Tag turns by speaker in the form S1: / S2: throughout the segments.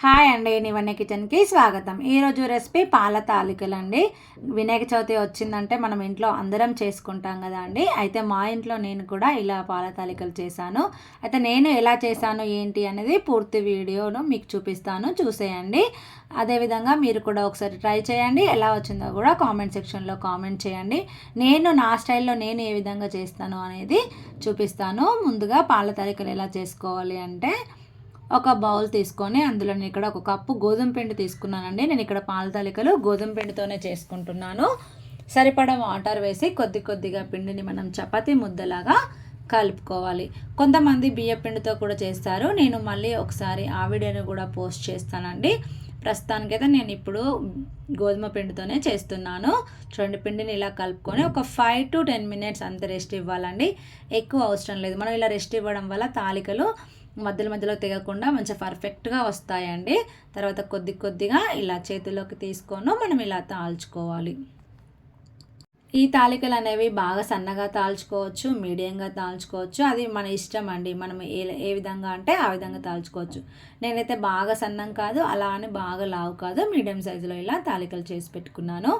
S1: Hi అండి నివన్య కిచెన్కి స్వాగతం. ఈరోజు రెసిపీ పాల తాలికలు అండి వినాయక చవితి వచ్చిందంటే మనం ఇంట్లో అందరం చేసుకుంటాం కదా అండి. అయితే మా ఇంట్లో నేను కూడా ఇలా పాల తాలికలు చేశాను. అయితే నేను ఎలా చేశాను ఏంటి అనేది పూర్తి వీడియోను మీకు చూపిస్తాను. చూసేయండి. అదేవిధంగా మీరు కూడా ఒకసారి ట్రై చేయండి. ఎలా వచ్చిందో కూడా కామెంట్ సెక్షన్లో కామెంట్ చేయండి. నేను నా స్టైల్లో నేను ఏ విధంగా చేస్తాను అనేది చూపిస్తాను. ముందుగా పాల తాలికలు ఎలా చేసుకోవాలి అంటే ఒక బౌల్ తీసుకొని అందులో నేను ఇక్కడ ఒక కప్పు గోధుమ పిండి తీసుకున్నానండి. నేను ఇక్కడ పాల తాలికలు గోధుమ పిండితోనే చేసుకుంటున్నాను. సరిపడా వాటర్ వేసి కొద్ది కొద్దిగా పిండిని మనం చపాతి ముద్దలాగా కలుపుకోవాలి. కొంతమంది బియ్య పిండితో కూడా చేస్తారు. నేను మళ్ళీ ఒకసారి ఆ వీడియోని కూడా పోస్ట్ చేస్తానండి. ప్రస్తుతానికైతే నేను ఇప్పుడు గోధుమ పిండితోనే చేస్తున్నాను. చూడండి పిండిని ఇలా కలుపుకొని ఒక ఫైవ్ టు టెన్ మినిట్స్ అంత రెస్ట్ ఇవ్వాలండి. ఎక్కువ అవసరం లేదు. మనం ఇలా రెస్ట్ ఇవ్వడం వల్ల తాలికలు మధ్యలో మధ్యలో తెగకుండా మంచిగా పర్ఫెక్ట్గా వస్తాయండి. తర్వాత కొద్ది కొద్దిగా ఇలా చేతిలోకి తీసుకొని. మనం ఇలా తాల్చుకోవాలి. ఈ తాలికలు అనేవి బాగా సన్నగా తాల్చుకోవచ్చు మీడియంగా తాల్చుకోవచ్చు. అది మన ఇష్టం అండి. మనం ఏ ఏ విధంగా అంటే ఆ విధంగా తాల్చుకోవచ్చు. నేనైతే బాగా సన్నం కాదు అలా అని బాగా లావు కాదు. మీడియం సైజులో ఇలా తాలికలు చేసి పెట్టుకున్నాను.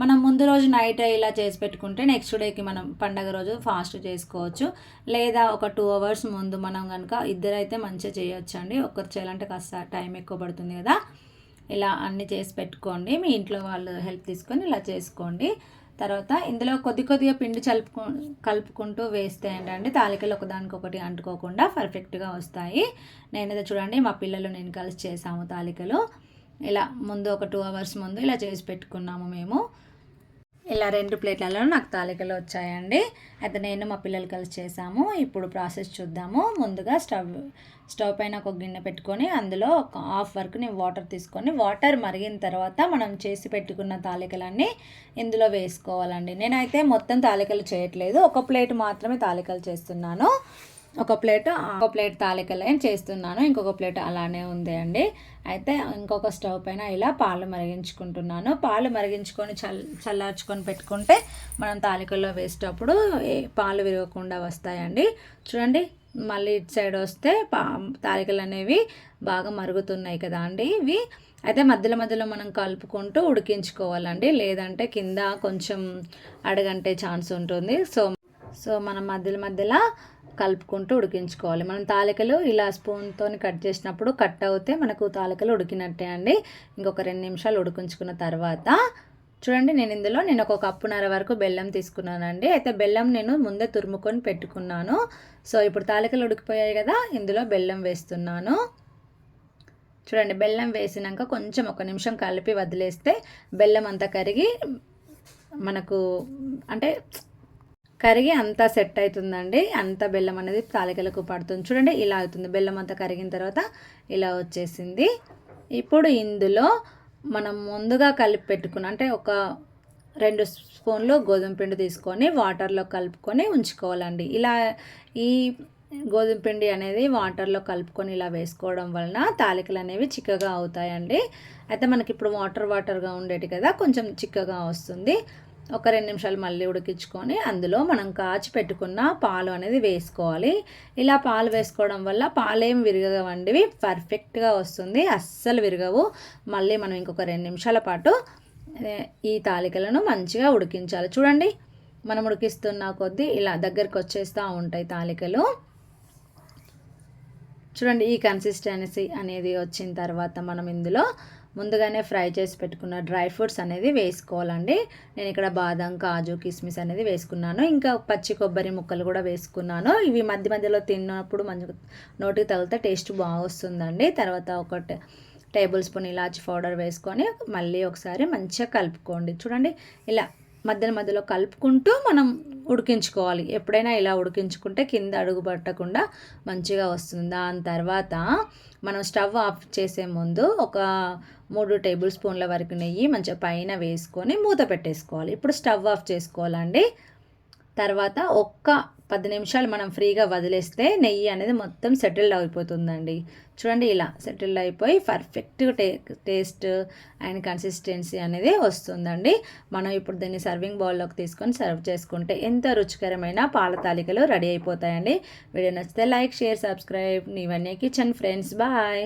S1: మనం ముందు రోజు నైట్ ఇలా చేసి పెట్టుకుంటే నెక్స్ట్ డేకి మనం పండగ రోజు ఫాస్ట్ చేసుకోవచ్చు. లేదా ఒక టూ అవర్స్ ముందు మనం కనుక ఇద్దరైతే మంచిగా చేయొచ్చు అండి ఒకరు చేయాలంటే కాస్త టైం ఎక్కువ పడుతుంది కదా. ఇలా అన్నీ చేసి పెట్టుకోండి. మీ ఇంట్లో వాళ్ళు హెల్ప్ తీసుకొని ఇలా చేసుకోండి. తర్వాత ఇందులో కొద్ది కొద్దిగా పిండి చలుపుకు కలుపుకుంటూ వేస్తే ఏంటంటే తాలికలు ఒకదానికొకటి అంటుకోకుండా పర్ఫెక్ట్గా వస్తాయి. నేనైతే చూడండి మా పిల్లలు నేను కలిసి చేసాము తాలికలు. ఇలా ముందు ఒక టూ అవర్స్ ముందు ఇలా చేసి పెట్టుకున్నాము మేము. ఇలా రెండు ప్లేట్లలో నాకు తాలికలు వచ్చాయండి. అయితే నేను మా పిల్లలు కలిసి చేసాము. ఇప్పుడు ప్రాసెస్ చూద్దాము. ముందుగా స్టవ్ స్టవ్ పైన ఒక గిన్నె పెట్టుకొని అందులో ఒక హాఫ్ వరకు నేను వాటర్ తీసుకొని వాటర్ మరిగిన తర్వాత మనం చేసి పెట్టుకున్న తాలికలన్నీ ఇందులో వేసుకోవాలండి. నేనైతే మొత్తం తాలికలు చేయట్లేదు. ఒక ప్లేట్ మాత్రమే తాలికలు చేస్తున్నాను. ఒక ప్లేట్ ఒక ప్లేట్ తాలికలేం చేస్తున్నాను. ఇంకొక ప్లేట్ అలానే ఉంది అండి. అయితే ఇంకొక స్టవ్ పైన ఇలా పాలు మరిగించుకుంటున్నాను. పాలు మరిగించుకొని చల్ చల్లార్చుకొని పెట్టుకుంటే మనం తాలికల్లో వేసేటప్పుడు పాలు విరగకుండా వస్తాయండి. చూడండి మళ్ళీ ఇటు సైడ్ వస్తే పా తాలికలు అనేవి బాగా మరుగుతున్నాయి కదా అండి ఇవి. అయితే మధ్యలో మధ్యలో మనం కలుపుకుంటూ ఉడికించుకోవాలండి. లేదంటే కింద కొంచెం అడగంటే ఛాన్స్ ఉంటుంది. సో సో మనం మధ్యలో మధ్యలో కలుపుకుంటూ ఉడికించుకోవాలి. మనం తాలికలు ఇలా స్పూన్తో కట్ చేసినప్పుడు కట్ అవుతే మనకు తాలికలు ఉడికినట్టే అండి. ఇంకొక రెండు నిమిషాలు ఉడికించుకున్న తర్వాత చూడండి నేను ఇందులో నేను ఒక కప్పున్నర వరకు బెల్లం తీసుకున్నానండి. అయితే బెల్లం నేను ముందే తురుముకొని పెట్టుకున్నాను. సో ఇప్పుడు తాలికలు ఉడికిపోయాయి కదా ఇందులో బెల్లం వేస్తున్నాను. చూడండి బెల్లం వేసినాక కొంచెం ఒక నిమిషం కలిపి వదిలేస్తే బెల్లం అంతా కరిగి మనకు అంటే కరిగి అంతా సెట్ అవుతుందండి. అంత బెల్లం అనేది తాలికలకు పడుతుంది. చూడండి ఇలా అవుతుంది. బెల్లం అంతా కరిగిన తర్వాత ఇలా వచ్చేసింది. ఇప్పుడు ఇందులో మనం ముందుగా కలిపి పెట్టుకున్న అంటే ఒక రెండు స్పూన్లు గోధుమ పిండి తీసుకొని వాటర్లో కలుపుకొని ఉంచుకోవాలండి. ఇలా ఈ గోధుమ పిండి అనేది వాటర్లో కలుపుకొని ఇలా వేసుకోవడం వలన తాలికలు అనేవి చిక్కగా అవుతాయండి. అయితే మనకి ఇప్పుడు వాటర్ వాటర్గా ఉండేటి కదా కొంచెం చిక్కగా వస్తుంది. ఒక రెండు నిమిషాలు మళ్ళీ ఉడికించుకొని అందులో మనం కాచి పెట్టుకున్న పాలు అనేది వేసుకోవాలి. ఇలా పాలు వేసుకోవడం వల్ల పాలేం విరగవండివి పర్ఫెక్ట్గా వస్తుంది అస్సలు విరగవు. మళ్ళీ మనం ఇంకొక రెండు నిమిషాల పాటు ఈ తాలికలను మంచిగా ఉడికించాలి. చూడండి మనం ఉడికిస్తున్న కొద్దీ ఇలా దగ్గరికి వచ్చేస్తూ ఉంటాయి తాలికలు. చూడండి ఈ కన్సిస్టెన్సీ అనేది వచ్చిన తర్వాత మనం ఇందులో ముందుగానే ఫ్రై చేసి పెట్టుకున్న డ్రై ఫ్రూట్స్ అనేది వేసుకోవాలండి. నేను ఇక్కడ బాదం కాజు కిస్మిస్ అనేది వేసుకున్నాను. ఇంకా పచ్చి కొబ్బరి ముక్కలు కూడా వేసుకున్నాను. ఇవి మధ్య మధ్యలో తిన్నప్పుడు మంచి నోటికి తగిలితే టేస్ట్ బాగొస్తుందండి తర్వాత ఒక టేబుల్ స్పూన్ ఇలాచి పౌడర్ వేసుకొని మళ్ళీ ఒకసారి మంచిగా కలుపుకోండి. చూడండి ఇలా మధ్యలో మధ్యలో కలుపుకుంటూ మనం ఉడికించుకోవాలి. ఎప్పుడైనా ఇలా ఉడికించుకుంటే కింద అడుగు పట్టకుండా మంచిగా వస్తుంది. దాని తర్వాత మనం స్టవ్ ఆఫ్ చేసే ముందు ఒక మూడు టేబుల్ స్పూన్ల వరకు నెయ్యి మంచిగా పైన వేసుకొని మూత పెట్టేసుకోవాలి. ఇప్పుడు స్టవ్ ఆఫ్ చేసుకోవాలండి. తర్వాత ఒక్క పది నిమిషాలు మనం ఫ్రీగా వదిలేస్తే నెయ్యి అనేది మొత్తం సెటిల్డ్ అయిపోతుందండి. చూడండి ఇలా సెటిల్డ్ అయిపోయి పర్ఫెక్ట్ టే టేస్ట్ అండ్ కన్సిస్టెన్సీ అనేది వస్తుందండి. మనం ఇప్పుడు దీన్ని సర్వింగ్ బౌల్లోకి తీసుకొని సర్వ్ చేసుకుంటే ఎంత రుచికరమైన పాల తాలికలు రెడీ అయిపోతాయండి. వీడియో నచ్చితే లైక్ షేర్ సబ్స్క్రైబ్ నీవన్నీ కిచెన్ ఫ్రెండ్స్ బాయ్